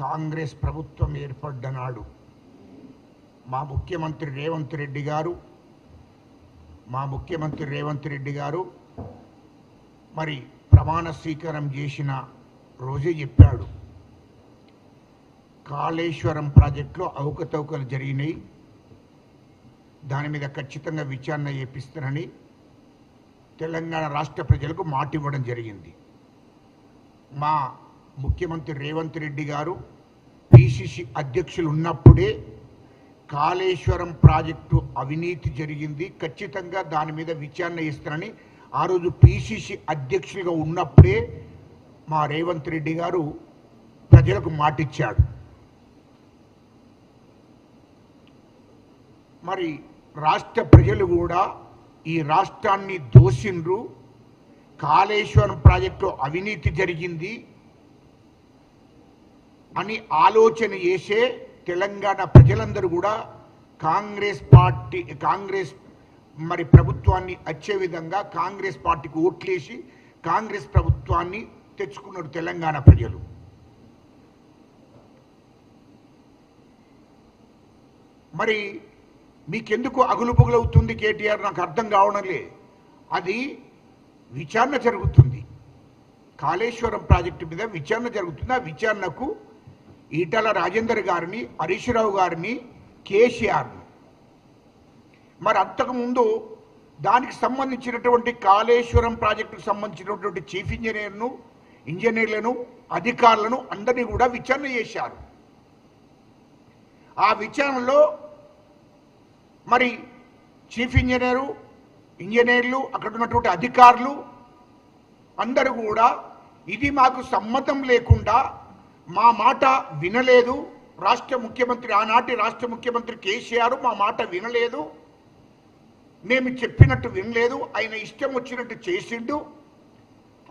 కాంగ్రెస్ ప్రభుత్వం ఏర్పడ్డనాడు. మా ముఖ్యమంత్రి రేవంత్ రెడ్డి గారు మా ముఖ్యమంత్రి రేవంత్ రెడ్డి గారు మరి ప్రమాణ స్వీకారం చేసిన రోజే చెప్పాడు. కాళేశ్వరం ప్రాజెక్టులో అవకతవకలు జరిగినాయి. దాని మీద ఖచ్చితంగా విచారణ చేపిస్తానని తెలంగాణ రాష్ట్ర ప్రజలకు మాట ఇవ్వడం జరిగింది. మా ముఖ్యమంత్రి రేవంత్ రెడ్డి గారు పిసిసి అధ్యక్షులు ఉన్నప్పుడే కాళేశ్వరం ప్రాజెక్టు అవినీతి జరిగింది. ఖచ్చితంగా దాని మీద విచారణ ఇస్తానని ఆ రోజు పిసిసి అధ్యక్షులుగా ఉన్నప్పుడే మా రేవంత్ రెడ్డి గారు ప్రజలకు మాటిచ్చాడు. మరి రాష్ట్ర ప్రజలు కూడా ఈ రాష్ట్రాన్ని దోషిండ్రు కాళేశ్వరం ప్రాజెక్టు అవినీతి జరిగింది. అని ఆలోచన చేసే తెలంగాణ ప్రజలందరూ కూడా కాంగ్రెస్ పార్టీ కాంగ్రెస్ మరి ప్రభుత్వాన్ని వచ్చే విధంగా కాంగ్రెస్ పార్టీకి ఓట్లేసి కాంగ్రెస్ ప్రభుత్వాన్ని తెచ్చుకున్నారు తెలంగాణ ప్రజలు. మరి మీకెందుకు అగులు పొగులవుతుంది కేటీఆర్? నాకు అర్థం కావడంలే అది విచారణ జరుగుతుంది. కాళేశ్వరం ప్రాజెక్టు మీద విచారణ జరుగుతుంది. ఆ విచారణకు ఈటల రాజేందర్ గారిని హరీష్ రావు గారిని కేసీఆర్ని. మరి అంతకుముందు దానికి సంబంధించినటువంటి కాళేశ్వరం ప్రాజెక్టుకు సంబంధించినటువంటి చీఫ్ ఇంజనీర్ను ఇంజనీర్లను అధికారులను అందరినీ కూడా విచారణ చేశారు. ఆ విచారణలో మరి చీఫ్ ఇంజనీరు ఇంజనీర్లు అక్కడ ఉన్నటువంటి అధికారులు అందరూ కూడా ఇది మాకు సమ్మతం లేకుండా మా మాట వినలేదు. రాష్ట్ర ముఖ్యమంత్రి ఆనాటి రాష్ట్ర ముఖ్యమంత్రి కేసీఆర్ మా మాట వినలేదు. మేము చెప్పినట్టు వినలేదు. ఆయన ఇష్టం వచ్చినట్టు చేసిండు.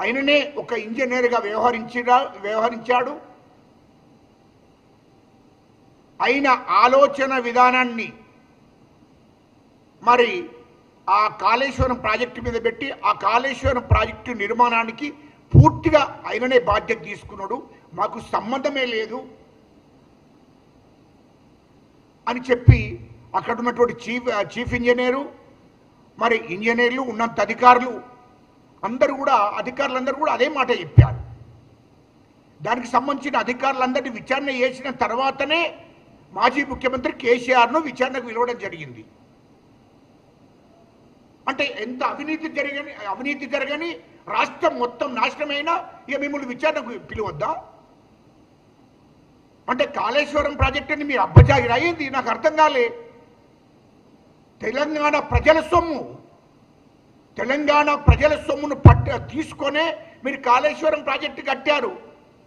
ఆయననే ఒక ఇంజనీర్గా వ్యవహరించడా వ్యవహరించాడు. ఆయన ఆలోచన విధానాన్ని మరి ఆ కాళేశ్వరం ప్రాజెక్టు మీద పెట్టి ఆ కాళేశ్వరం ప్రాజెక్టు నిర్మాణానికి పూర్తిగా ఆయననే బాధ్యత తీసుకున్నాడు. మాకు సంబంధమే లేదు అని చెప్పి అక్కడ ఉన్నటువంటి చీఫ్ చీఫ్ ఇంజనీరు మరి ఇంజనీర్లు ఉన్నంత అధికారులు అందరూ కూడా అధికారులందరూ కూడా అదే మాట చెప్పారు. దానికి సంబంధించిన అధికారులందరినీ విచారణ చేసిన తర్వాతనే మాజీ ముఖ్యమంత్రి కేసీఆర్ను విచారణకు పిలవడం జరిగింది. అంటే ఎంత అవినీతి జరగని అవినీతి జరగని రాష్ట్రం మొత్తం నాశనమైనా ఇక మిమ్మల్ని విచారణకు పిలువద్దా? అంటే కాళేశ్వరం ప్రాజెక్టుని మీరు అబ్బజాగిరి అయ్యింది నాకు అర్థం కాలే. తెలంగాణ ప్రజల సొమ్ము. తెలంగాణ ప్రజల సొమ్మును పట్ట తీసుకొనే మీరు కాళేశ్వరం ప్రాజెక్టు కట్టారు.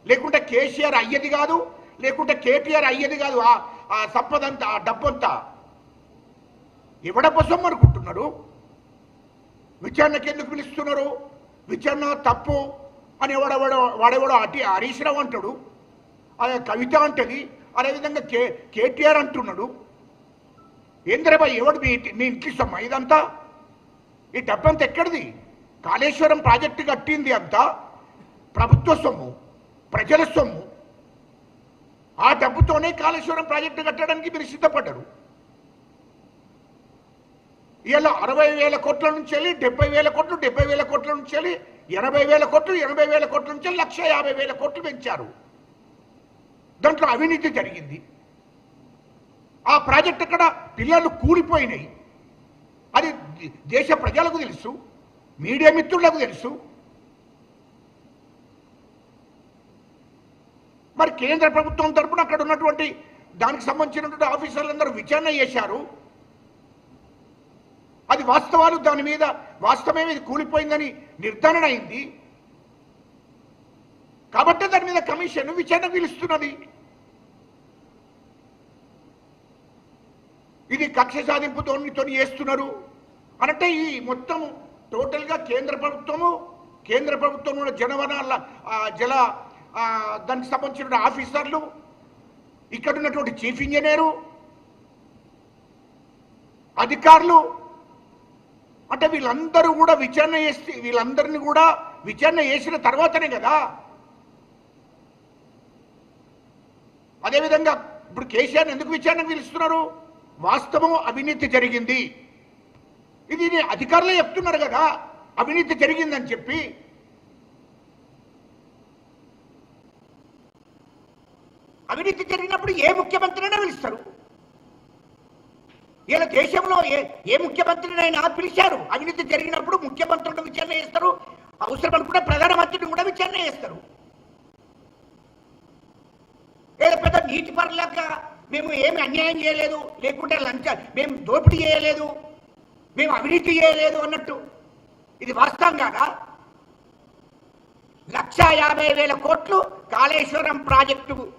లేకుంటే కేసీఆర్ అయ్యేది కాదు లేకుంటే కేటీఆర్ అయ్యేది కాదు ఆ సంపదంతా ఆ డబ్బంతా. ఎవడప్ప సొమ్ము అనుకుంటున్నారు విచారణకి ఎందుకు పిలుస్తున్నారు? విచారణ తప్పు అని ఎవడెవడో వాడెవడో అటి హరీశ్రావు అంటాడు. అదే కవిత అంటది అదేవిధంగా కే కేటీఆర్ అంటున్నాడు. ఏంద్రబాయ్ ఎవడు మీ ఇంటి- మీ ఇంటికి ఇదంతా ఈ డబ్బంతా ఎక్కడిది? కాళేశ్వరం ప్రాజెక్టు కట్టింది అంతా? ప్రభుత్వ సొమ్ము ప్రజల సొమ్ము. ఆ డబ్బుతోనే కాళేశ్వరం ప్రాజెక్టు కట్టడానికి మీరు సిద్ధపడ్డారు. ఇలా అరవై వేల కోట్ల నుంచి వెళ్ళి డెబ్బై వేల కోట్లు డెబ్బై వేల కోట్ల నుంచి వెళ్ళి ఎనభై వేల కోట్లు ఎనభై వేల కోట్ల నుంచి వెళ్ళి లక్ష యాభై వేల కోట్లు పెంచారు. దాంట్లో అవినీతి జరిగింది. ఆ ప్రాజెక్ట్ అక్కడ పిల్లలు కూలిపోయినాయి. అది దేశ ప్రజలకు తెలుసు మీడియా మిత్రులకు తెలుసు. మరి కేంద్ర ప్రభుత్వం తరపున అక్కడ ఉన్నటువంటి దానికి సంబంధించినటువంటి ఆఫీసర్లందరూ విచారణ చేశారు. అది వాస్తవాలు దాని మీద వాస్తవమే ఇది కూలిపోయిందని నిర్ధారణ అయింది. కాబట్టి దాని మీద కమిషన్ విచారణ పిలుస్తున్నది. ఇది కక్ష సాధింపుతో చేస్తున్నారు. అనంటే ఈ మొత్తం టోటల్గా కేంద్ర ప్రభుత్వము కేంద్ర ప్రభుత్వం ఉన్న జనవనాల జల దానికి సంబంధించిన ఆఫీసర్లు ఇక్కడ ఉన్నటువంటి చీఫ్ ఇంజనీరు అధికారులు అంటే వీళ్ళందరూ కూడా విచారణ చేసి వీళ్ళందరినీ కూడా విచారణ చేసిన తర్వాతనే కదా అదేవిధంగా ఇప్పుడు కేసీఆర్ ఎందుకు విచారణకు పిలుస్తున్నారు? వాస్తవం అవినీతి జరిగింది. ఇది అధికారులే చెప్తున్నారు కదా అవినీతి జరిగిందని చెప్పి. అవినీతి జరిగినప్పుడు ఏ ముఖ్యమంత్రినైనా పిలుస్తారు. ఇలా దేశంలో ఏ ఏ ముఖ్యమంత్రినైనా పిలిచారు. అవినీతి జరిగినప్పుడు ముఖ్యమంత్రులను విచారణ చేస్తారు. అవసరం అనుకుంటే ప్రధానమంత్రిని కూడా విచారణ చేస్తారు. ఏదో పెద్ద నీతి పరులాక? మేము ఏమి అన్యాయం చేయలేదు. లేకుంటే లంచ మేము దోపిడీ చేయలేదు. మేము అవినీతి చేయలేదు అన్నట్టు. ఇది వాస్తవం కాదా? లక్ష యాభై వేల కోట్లు కాళేశ్వరం ప్రాజెక్టు.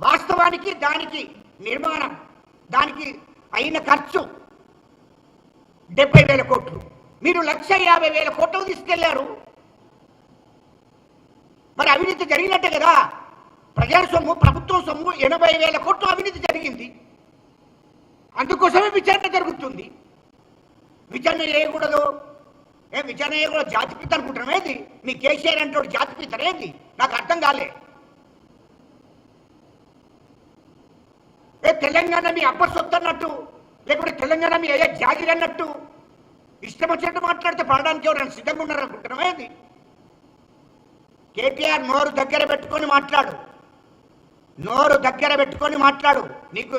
వాస్తవానికి దానికి నిర్మాణం దానికి అయిన ఖర్చు డెబ్బై వేల కోట్లు. మీరు లక్ష యాభై వేల కోట్లు తీసుకెళ్ళారు. మరి అవినీతి జరిగినట్టే కదా. ప్రజల సొమ్ము ప్రభుత్వం సొమ్ము ఎనభై వేల కోట్లు అవినీతి జరిగింది. అందుకోసమే విచారణ జరుగుతుంది. విచారణ చేయకూడదు. ఏ విచారణ చేయకూడదు. జాతిపిత అనుకుంటున్నాం ఏది? మీ కేసీఆర్ అంటే జాతిపిత ఏంది? నాకు అర్థం కాలే. ఏ తెలంగాణ మీ అబ్బ సొత్తు అన్నట్టు లేకుంటే తెలంగాణ మీ అయ్యా జాగిరి అన్నట్టు ఇష్టం వచ్చినట్టు మాట్లాడితే పడడానికి ఎవరైనా సిద్ధంగా ఉన్నారు ఏది? కేటీఆర్ నోరు దగ్గర పెట్టుకొని మాట్లాడు. నోరు దగ్గర పెట్టుకొని మాట్లాడు. నీకు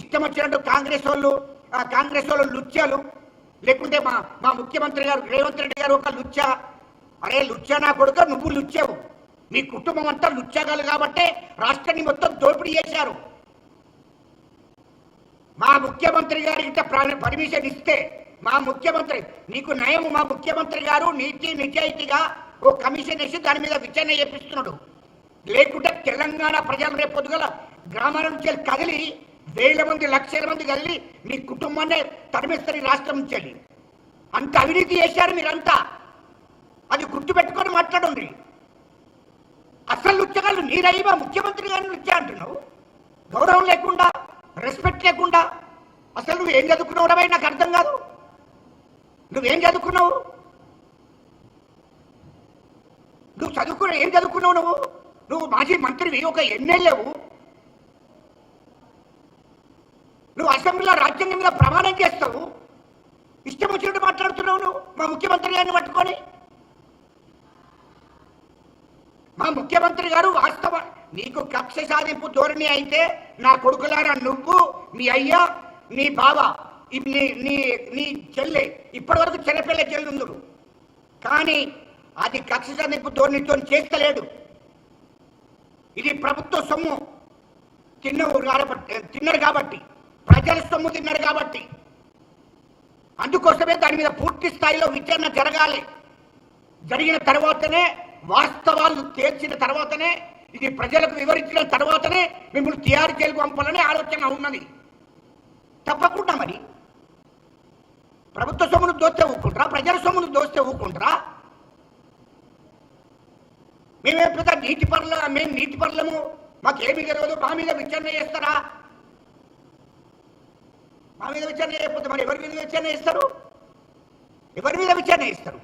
ఇష్టం వచ్చినట్టు కాంగ్రెస్ వాళ్ళు ఆ కాంగ్రెస్ వాళ్ళు లుచ్చాలు. లేకుంటే మా మా ముఖ్యమంత్రి గారు రేవంత్ రెడ్డి గారు ఒక లుచ్చ. అరే లుచ్చ నా కొడుక నువ్వు లుచ్చావు. మీ కుటుంబం అంతా లుచ్చగలు కాబట్టే రాష్ట్రాన్ని మొత్తం దోపిడీ చేశారు. మా ముఖ్యమంత్రి గారు ఇంత పర్మిషన్ ఇస్తే మా ముఖ్యమంత్రి నీకు నయం మా ముఖ్యమంత్రి గారు నీతి నిజాయితీగా ఓ కమిషన్ వేసి దాని మీద విచారణ చేపిస్తున్నాడు. లేకుంటే తెలంగాణ ప్రజలు రేపు పొద్దుగల గ్రామాల నుంచి వెళ్ళి కదిలి వేల మంది లక్షల మంది కదిలి మీ కుటుంబాన్ని తరిమేస్తారు రాష్ట్రం నుంచి వెళ్ళి. అంత అవినీతి చేశారు మీరంతా. అది గుర్తుపెట్టుకొని మాట్లాడండి. అసలు లుచ్చగాళ్ళు నీరయ్యా ముఖ్యమంత్రి గారిని నృత్య అంటున్నావు. గౌరవం లేకుండా రెస్పెక్ట్ లేకుండా అసలు నువ్వు ఏం చదువుకున్నావు నాకు అర్థం కాదు. నువ్వేం చదువుకున్నావు నువ్వు చదువుకున్నావు ఏం చదువుకున్నావు నువ్వు? నువ్వు మాజీ మంత్రివి ఒక ఎమ్మెల్యేవు. నువ్వు అసెంబ్లీలో రాజ్యాంగం మీద ప్రమాణం చేస్తావు. ఇష్టం వచ్చినట్టు మాట్లాడుతున్నావు నువ్వు మా ముఖ్యమంత్రి గారిని పట్టుకొని. మా ముఖ్యమంత్రి గారు వాస్తవ నీకు కక్ష సాధింపు ధోరణి అయితే నా కొడుకులారా నువ్వు మీ అయ్యా నీ బావ నీ నీ నీ చెల్లె ఇప్పటివరకు చిన్నపిల్ల చెల్లుందురు. కానీ అది కక్ష సాధింపు ధోరణితో చేస్తలేడు. ఇది ప్రభుత్వ సొమ్ము. తిన్నవు కాబట్టి తిన్నారు కాబట్టి ప్రజల సొమ్ము తిన్నారు కాబట్టి. అందుకోసమే దాని మీద పూర్తి స్థాయిలో విచారణ జరగాలి. జరిగిన తర్వాతనే వాస్తవాలు తేల్చిన తర్వాతనే ఇది ప్రజలకు వివరించిన తర్వాతనే మిమ్మల్ని తయారు జైలుకు పంపాలనే ఆలోచన ఉన్నది. తప్పకుండా మరి. ప్రభుత్వ సొమ్మును దోస్తే ఊకుంటారా ప్రజల సొమ్మును దోస్తే ఊకుంటారా మేమే పెద్ద నీటి పరుల మేము నీటి పరులము. మాకేమి గెలవదు మా మీద విచారణ చేస్తారా? మా మీద విచారణ చేయకపోతే మరి ఎవరి మీద విచారణ చేస్తారు? ఎవరి మీద విచారణ చేస్తారు?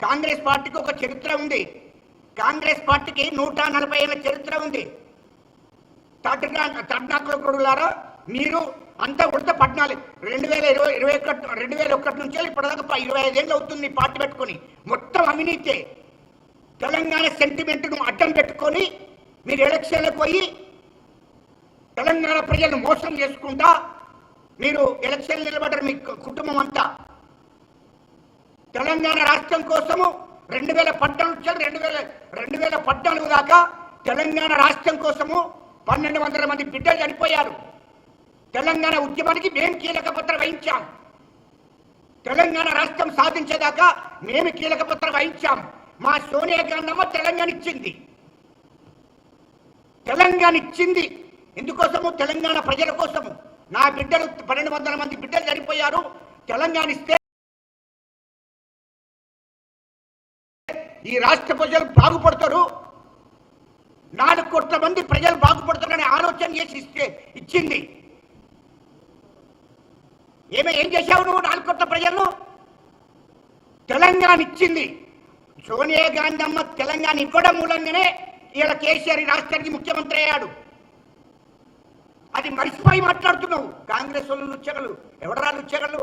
కాంగ్రెస్ పార్టీకి ఒక చరిత్ర ఉంది. కాంగ్రెస్ పార్టీకి నూట నలభై ఏళ్ళ చరిత్ర ఉంది. తడ్నాకులారా మీరు అంతా ఉడత పద్నాలుగు రెండు వేల ఇరవై ఇరవై ఒకటి రెండు వేల ఒకటి నుంచి ఇప్పటిదాకా ఇరవై ఐదేళ్ళు అవుతుంది పార్టీ పెట్టుకొని. మొత్తం అవినీతే. తెలంగాణ సెంటిమెంట్ను అడ్డం పెట్టుకొని మీరు ఎలక్షన్లకు పోయి తెలంగాణ ప్రజలను మోసం చేసుకుంటా మీరు ఎలక్షన్ నిలబడ్డారు మీ కుటుంబం అంతా. తెలంగాణ రాష్ట్రం కోసము రెండు వేల పద్నాలుగు నుంచి రెండు వేల రెండు వేల పద్నాలుగు దాకా తెలంగాణ రాష్ట్రం కోసము పన్నెండు వందల మంది బిడ్డలు చనిపోయారు. తెలంగాణ ఉద్యమానికి మేము కీలక పత్ర వహించాం. తెలంగాణ రాష్ట్రం సాధించేదాకా మేము కీలక పత్ర వహించాం. మా సోనియా గాంధమ్మ తెలంగాణ ఇచ్చింది తెలంగాణ ఇచ్చింది ఎందుకోసము? తెలంగాణ ప్రజల కోసము. నా బిడ్డలు పన్నెండు వందల మంది బిడ్డలు చనిపోయారు. తెలంగాణ ఇస్తే ఈ రాష్ట్ర ప్రజలు బాగుపడతారు. నాలుగు కోట్ల మంది ప్రజలు బాగుపడతారనే ఆలోచన చేసి ఇస్తే ఇచ్చింది. ఏమే ఏం చేశావు నువ్వు నాలుగు కోట్ల ప్రజలను? తెలంగాణ ఇచ్చింది. సోనియా గాంధీ అమ్మ తెలంగాణ ఇవ్వడం మూలంగానే ఇలా కేసీఆర్ రాష్ట్రానికి ముఖ్యమంత్రి అయ్యాడు. అది మర్చిపోయి మాట్లాడుతున్నావు. కాంగ్రెస్ వాళ్ళు లుచ్చగలు ఎవడరా లుచ్చగలు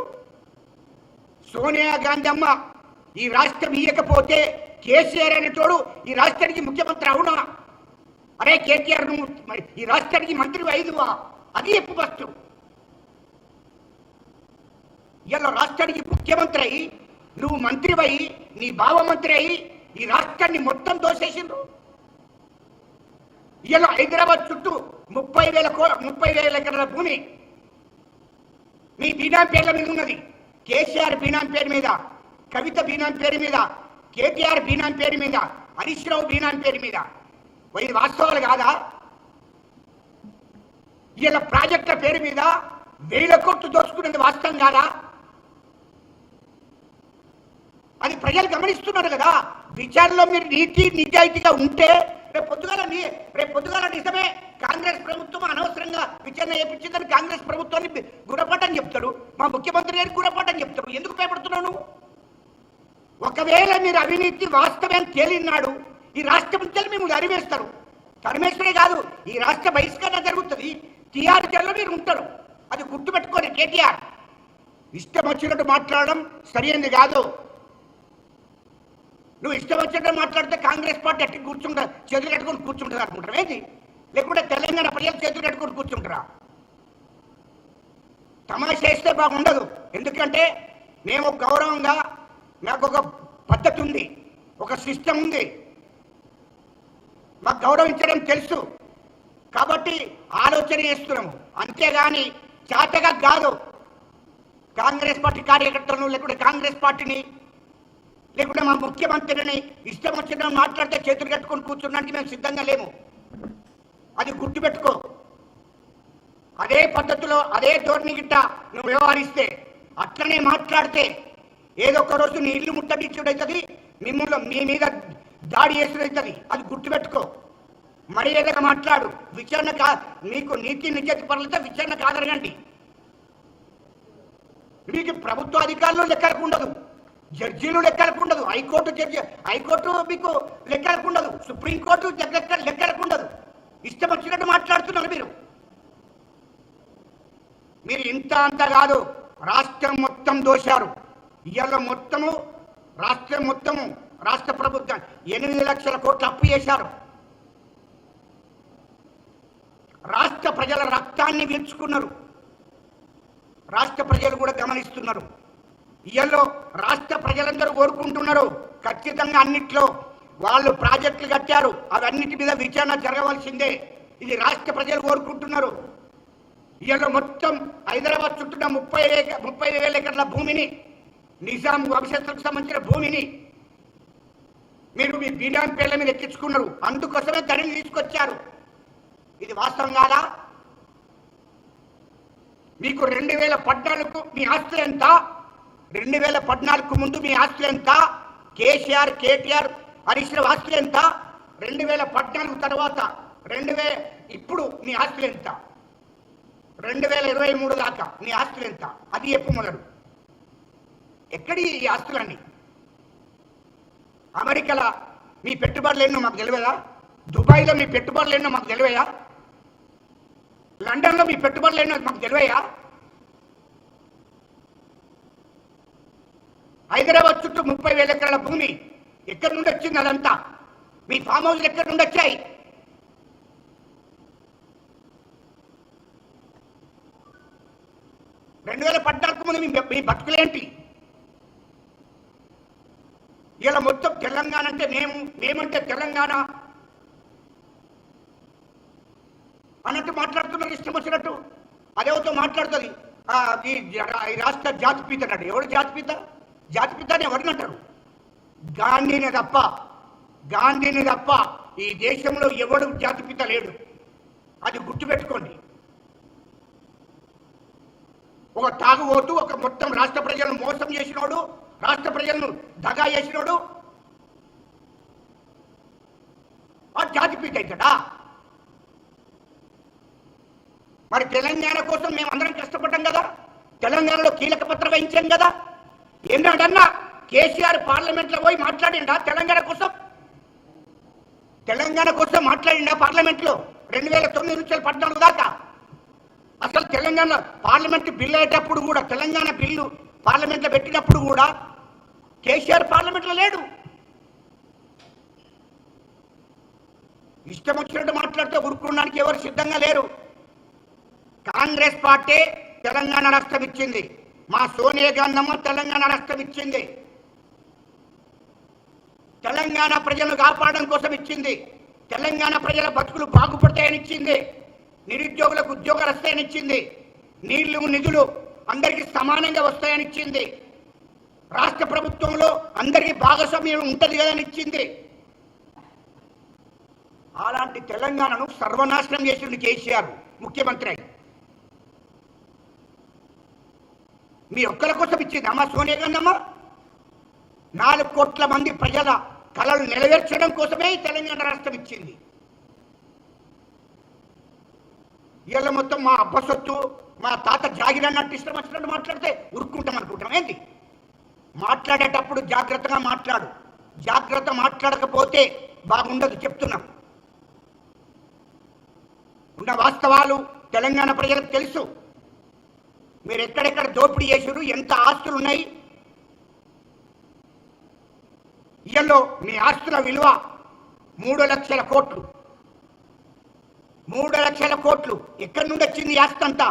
సోనియా గాంధీ అమ్మ ఈ రాష్ట్రం ఇయ్యకపోతే కేసీఆర్ అనే చోడు ఈ రాష్ట్రానికి ముఖ్యమంత్రి అవునా? అరే కేటీఆర్ నువ్వు ఈ రాష్ట్రానికి మంత్రి ఐదువా అది చెప్పు ఫస్ట్ ఇలా రాష్ట్రానికి ముఖ్యమంత్రి అయి నువ్వు మంత్రివై నీ బావ మంత్రి అయి ఈ రాష్ట్రాన్ని మొత్తం దోసేసిండ్రు. ఇలా హైదరాబాద్ చుట్టూ ముప్పై వేల కో ముప్పై వేల ఎకరాల భూమి మీ బీనాం పేర్ల మీద ఉన్నది. కేసీఆర్ బీనాం పేరు మీద కవిత బీనాం పేరు మీద కేటీఆర్ బీనాం పేరు మీద హరీష్ రావు బీనాం పేరు మీద. ఇది వాస్తవాలు కాదా? ఇలా ప్రాజెక్టుల పేరు మీద వేల కోట్లు దోచుకున్నది వాస్తవం కాదా? అది ప్రజలు గమనిస్తున్నారు కదా. విచారణలో మీరు నీతి నిజాయితీగా ఉంటే రేపు పొద్దుగాల రేపు పొద్దుగాల నిజమే కాంగ్రెస్ ప్రభుత్వం అనవసరంగా విచారణ చేపించిందని కాంగ్రెస్ ప్రభుత్వాన్ని గుణపాఠం చెప్తాడు. మా ముఖ్యమంత్రి గారికి గుణపాఠం చెప్తాడు. ఎందుకు భయపడుతున్నావు ఒకవేళ మీరు అవినీతి వాస్తవం తేలినాడు ఈ రాష్ట్ర నుంచి మిమ్మల్ని అరివేస్తారు. పరమేశ్వరే కాదు ఈ రాష్ట్ర బహిష్కరణ జరుగుతుంది. టీఆర్ జల్లో మీరు ఉంటారు. అది గుర్తుపెట్టుకోండి కేటీఆర్. ఇష్టం వచ్చినట్టు మాట్లాడడం సరైనది కాదు. నువ్వు ఇష్టం వచ్చినట్టు మాట్లాడితే కాంగ్రెస్ పార్టీ ఎట్టి కూర్చుంటారు చేతులు కట్టుకొని కూర్చుంటుంది అనుకుంటారు ఏంటి లేకుంటే తెలంగాణ ప్రజలు చేతులు కట్టుకొని కూర్చుంటారా? తమాషా చేస్తే బాగుండదు. ఎందుకంటే మేము గౌరవంగా నాకు ఒక పద్ధతి ఉంది ఒక సిస్టమ్ ఉంది. మాకు గౌరవించడం తెలుసు. కాబట్టి ఆలోచన చేస్తున్నాము. అంతేగాని చేతగా కాదు. కాంగ్రెస్ పార్టీ కార్యకర్తలను లేకుంటే కాంగ్రెస్ పార్టీని లేకుంటే మా ముఖ్యమంత్రిని ఇష్టం వచ్చిన మాట్లాడితే చేతులు కట్టుకొని కూర్చున్నానికి మేము సిద్ధంగా లేము. అది గుర్తుపెట్టుకో. అదే పద్ధతిలో అదే ధోరణి గిట్ట నువ్వు వ్యవహరిస్తే అట్లనే మాట్లాడితే ఏదో ఒక రోజు నీ ఇల్లు ముట్టడిచ్చుడవుతుంది మిమ్మల్ని మీ మీద దాడి చేసుడవుతుంది అది గుర్తుపెట్టుకో. మర్యాదగా మాట్లాడు. విచారణ కా మీకు నీతి నిజతి పనులతో విచారణ కాదరగండి మీకు ప్రభుత్వ అధికారులు లెక్కలకు ఉండదు. జడ్జీలు లెక్కలకు ఉండదు హైకోర్టు జడ్జి హైకోర్టు మీకు లెక్కలకు ఉండదు సుప్రీంకోర్టు లెక్క లెక్కలకు ఉండదు ఇష్టం వచ్చినట్టు మాట్లాడుతున్నారు మీరు. మీరు ఇంత అంత కాదు. రాష్ట్రం మొత్తం దోశారు ఇవాళ మొత్తము రాష్ట్రం మొత్తము రాష్ట్ర ప్రభుత్వం ఎనిమిది లక్షల కోట్లు అప్పు చేశారు. రాష్ట్ర ప్రజల రక్తాన్ని పీల్చుకున్నారు రాష్ట్ర ప్రజలు కూడా గమనిస్తున్నారు. ఇయల్లో రాష్ట్ర ప్రజలందరూ కోరుకుంటున్నారు. ఖచ్చితంగా అన్నిట్లో వాళ్ళు ప్రాజెక్టులు కట్టారు. అవన్నిటి మీద విచారణ జరగవలసిందే. ఇది రాష్ట్ర ప్రజలు కోరుకుంటున్నారు. ఇవాళ మొత్తం హైదరాబాద్ చుట్టూ ముప్పై ఏక ముప్పై వేల ఎకరాల భూమిని నిజాం భవిష్యత్తుకు సంబంధించిన భూమిని మీరు మీ బీడాం పేర్ల మీద ఎక్కించుకున్నారు. అందుకోసమే ధరలు తీసుకొచ్చారు. ఇది వాస్తవం కాదా? మీకు రెండు వేల పద్నాలుగు మీ ఆస్తులు ఎంత? రెండు వేల పద్నాలుగు ముందు మీ ఆస్తులు ఎంత? కేసీఆర్ కేటీఆర్ హరీష్ ఆస్తులు ఎంత? రెండు వేల పద్నాలుగు తర్వాత రెండు వే ఇప్పుడు మీ ఆస్తులు ఎంత? రెండు వేల ఇరవై మూడు దాకా మీ ఆస్తులు ఎంత? అది చెప్పు మొదలు. ఎక్కడి ఈ ఆస్తులన్నీ? అమెరికాలో మీ పెట్టుబడులు ఎన్నో మాకు తెలియదా? దుబాయ్లో మీ పెట్టుబడులు ఎన్నో మాకు తెలియదా? లండన్లో మీ పెట్టుబడులు ఎన్నో మాకు తెలివయా హైదరాబాద్ చుట్టూ ముప్పై వేల ఎకరాల భూమి. ఎక్కడి నుండి వచ్చింది అదంతా? మీ ఫామ్ హౌస్లు ఎక్కడి నుండి వచ్చాయి? రెండు వేల పద్నాలుగు ముందు మీ బతుకులేంటి ఇలా మొత్తం తెలంగాణ అంటే మేము మేమంటే తెలంగాణ. అన్నట్టు మాట్లాడుతున్నారు ఇష్టం వచ్చినట్టు. అదేవతో మాట్లాడుతుంది? ఈ రాష్ట్ర జాతిపీత అన్నాడు ఎవడు జాతిపీత? జాతి అని ఎవరిని అంటారు? గాంధీని తప్ప గాంధీని తప్ప ఈ దేశంలో ఎవడు జాతి పిత లేడు. అది గుర్తుపెట్టుకోండి. ఒక తాగుబోతు ఒక మొత్తం రాష్ట్ర ప్రజలను మోసం చేసినోడు రాష్ట్ర ప్రజలను దగా చేసినోడు ఆ జాతిపీఠ అవుతాడా? మరి తెలంగాణ కోసం మేము అందరం కష్టపడ్డాం కదా? తెలంగాణలో కీలక పత్ర వహించాం కదా? ఏంటంటన్నా కేసీఆర్ పార్లమెంట్లో పోయి మాట్లాడిండా? తెలంగాణ కోసం? తెలంగాణ కోసం మాట్లాడిండా పార్లమెంట్లో? రెండు వేల తొమ్మిది నుంచి పద్నాలుగు దాకా? అసలు తెలంగాణ పార్లమెంట్ బిల్లు అయ్యేటప్పుడు కూడా తెలంగాణ బిల్లు పార్లమెంట్లో పెట్టినప్పుడు కూడా కేసీఆర్ పార్లమెంట్లో లేడు. ఇష్టం వచ్చినట్టు మాట్లాడితే ఊరుకోవడానికి ఎవరు సిద్ధంగా లేరు. కాంగ్రెస్ పార్టీ తెలంగాణ రాష్ట్రం ఇచ్చింది. మా సోనియా గాంధమ్మ తెలంగాణ రాష్ట్రం ఇచ్చింది తెలంగాణ ప్రజలను కాపాడడం కోసం ఇచ్చింది. తెలంగాణ ప్రజల బతుకులు బాగుపడతాయని ఇచ్చింది. నిరుద్యోగులకు ఉద్యోగాలు వస్తాయని ఇచ్చింది. నీళ్ళు నిధులు అందరికీ సమానంగా వస్తాయని ఇచ్చింది. రాష్ట్ర ప్రభుత్వంలో అందరికీ భాగస్వామ్యం ఉంటుంది కదని ఇచ్చింది. అలాంటి తెలంగాణను సర్వనాశనం చేసింది కేసీఆర్ ముఖ్యమంత్రి అయి. మీ ఒక్కల కోసం ఇచ్చింది అమ్మ సోనియా గాంధమ్మ నాలుగు కోట్ల మంది ప్రజల కళలు నెరవేర్చడం కోసమే తెలంగాణ రాష్ట్రం ఇచ్చింది. ఇవాళ మొత్తం మా అబ్బ సొత్తు మా తాత జాగిరి అన్నట్టు ఇష్టం వచ్చినట్టు మాట్లాడితే ఉరుక్కుంటాం అనుకుంటాం ఏంటి? మాట్లాడేటప్పుడు జాగ్రత్తగా మాట్లాడు. జాగ్రత్త మాట్లాడకపోతే బాగుండదు చెప్తున్నాం. ఉన్న వాస్తవాలు తెలంగాణ ప్రజలకు తెలుసు. మీరు ఎక్కడెక్కడ దోపిడీ చేసారు ఎంత ఆస్తులు ఉన్నాయి ఇయల్లో మీ ఆస్తుల విలువ మూడు లక్షల కోట్లు. మూడు లక్షల కోట్లు. ఎక్కడి నుండి వచ్చింది ఈ ఆస్తి అంతా?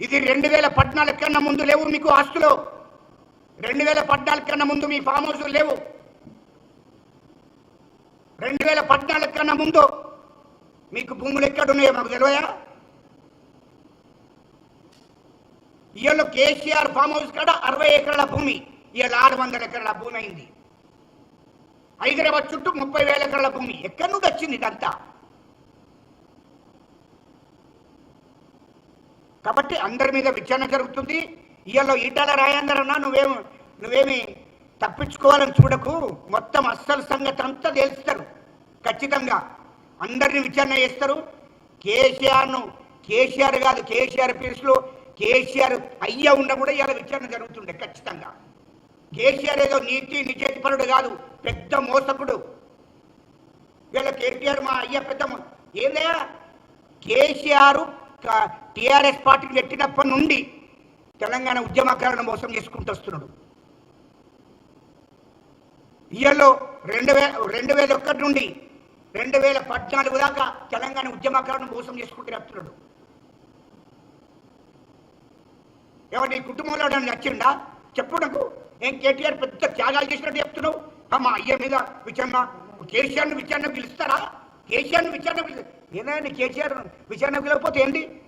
ఇది రెండు వేల పద్నాలుగు కన్నా ముందు లేవు మీకు ఆస్తులు. రెండు వేల పద్నాలుగు కన్నా ముందు మీ ఫామ్ హౌస్ లేవు. రెండు వేల పద్నాలుగు కన్నా ముందు మీకు భూములు ఎక్కడున్నాయో మాకు తెలియయా ఇవాళ కేసీఆర్ ఫామ్ హౌస్ కాడ అరవై ఎకరాల భూమి ఇవాళ ఆరు వందల ఎకరాల భూమి అయింది. హైదరాబాద్ చుట్టూ ముప్పై వేల ఎకరాల భూమి ఎక్కడి నుండి వచ్చింది ఇదంతా? కాబట్టి అందరి మీద విచారణ జరుగుతుంది. ఇవాళ ఈటాల రాయందరన్నా నువ్వేమి నువ్వేమి తప్పించుకోవాలని చూడకు. మొత్తం అస్సలు సంగతి అంతా తెలుస్తారు. ఖచ్చితంగా. అందరిని విచారణ చేస్తారు. కేసీఆర్ను కేసీఆర్ కాదు కేసీఆర్ ప్లేస్లో కేసీఆర్ అయ్యా ఉన్నా కూడా ఇలా విచారణ జరుగుతుండే ఖచ్చితంగా. కేసీఆర్ ఏదో నీతి నిజపరుడు కాదు పెద్ద మోసకుడు. వీళ్ళ కేటీఆర్ మా అయ్య పెద్ద మో- ఏందయ్యా? కేసీఆర్ టిఆర్ఎస్ పార్టీని పెట్టినప్పటి నుండి తెలంగాణ ఉద్యమకారులను మోసం చేసుకుంటూ వస్తున్నాడు. ఇయర్లో రెండు వేల రెండు వేల ఒకటి నుండి రెండు వేల పద్నాలుగు దాకా తెలంగాణ ఉద్యమకారులను మోసం చేసుకుంటూ వస్తున్నాడు ఎవరు నీ కుటుంబంలో నన్ను నచ్చిండా చెప్పు నాకు. ఏం కేటీఆర్ పెద్ద త్యాగాలు చేసినట్టు చెప్తున్నావు. ఆ మా అయ్య మీద విచారణ. కేసీఆర్ను విచారణ పిలుస్తారా? కేసీఆర్ను విచారణ ఏదైనా కేసీఆర్ విచారణ పిలవకపోతే ఏంటి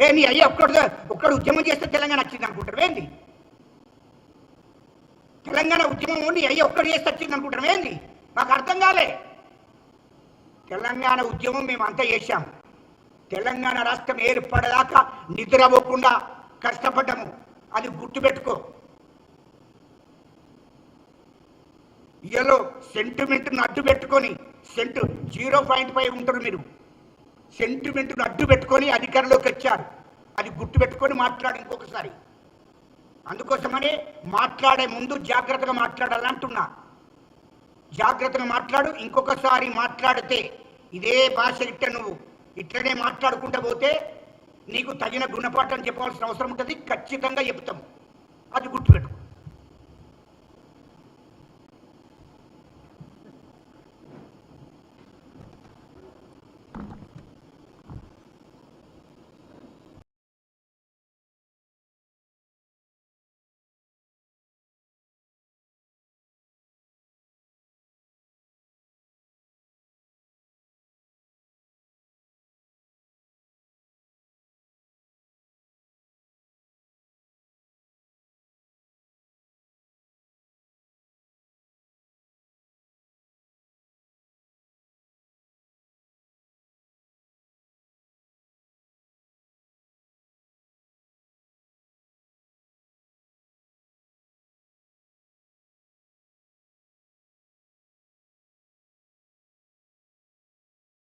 ఏ నీ అయ్య ఒక్కడు ఒక్కడు ఉద్యమం చేస్తే తెలంగాణ వచ్చింది అనుకుంటారు. ఏంది? తెలంగాణ ఉద్యమం నీ అయ్య ఒక్కడు చేస్తే వచ్చింది అనుకుంటారు. ఏంది? నాకు అర్థం కాలే. తెలంగాణ ఉద్యమం మేము అంతా చేశాం తెలంగాణ రాష్ట్రం ఏర్పడదాకా నిద్రపోకుండా కష్టపడ్డాము. అది గుర్తుపెట్టుకో. ఇయలో సెంటిమెంట్ను అడ్డు పెట్టుకొని సెంటు జీరో పాయింట్ ఫైవ్ ఉంటారు మీరు. సెంటిమెంట్ను అడ్డు పెట్టుకొని అధికారంలోకి వచ్చారు. అది గుర్తుపెట్టుకొని మాట్లాడు ఇంకొకసారి. అందుకోసమనే మాట్లాడే ముందు జాగ్రత్తగా మాట్లాడాలని అంటున్నా జాగ్రత్తగా మాట్లాడు ఇంకొకసారి మాట్లాడితే ఇదే భాష ఇట్ట నువ్వు. ఇట్లనే మాట్లాడుకుంటూ పోతే నీకు తగిన గుణపాఠం చెప్పాల్సిన అవసరం ఉంటుంది ఖచ్చితంగా చెప్తాం. అది గుర్తుపెట్టుకో.